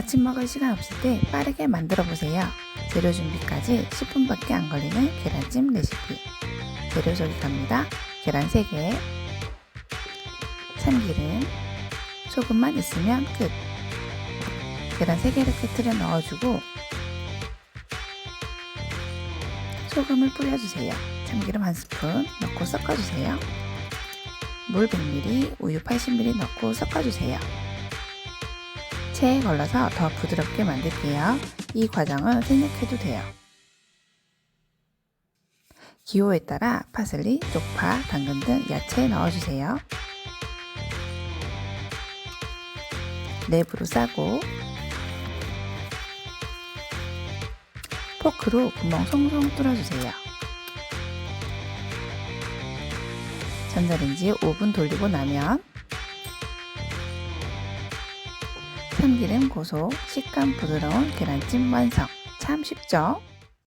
아침 먹을 시간 없을 때 빠르게 만들어 보세요. 재료 준비까지 10분밖에 안 걸리는 계란찜 레시피. 재료 소개합니다. 계란 3개, 참기름, 소금만 있으면 끝. 계란 3개를 깨트려 넣어주고 소금을 뿌려주세요. 참기름 한 스푼 넣고 섞어주세요. 물 100ml, 우유 80ml 넣고 섞어주세요. 체에 걸러서 더 부드럽게 만들게요. 이 과정은 생략해도 돼요. 기호에 따라 파슬리, 쪽파, 당근 등 야채 넣어주세요. 랩으로 싸고 포크로 구멍 송송 뚫어주세요. 전자레인지 5분 돌리고 나면 참기름 고소, 식감 부드러운 계란찜 완성. 참 쉽죠?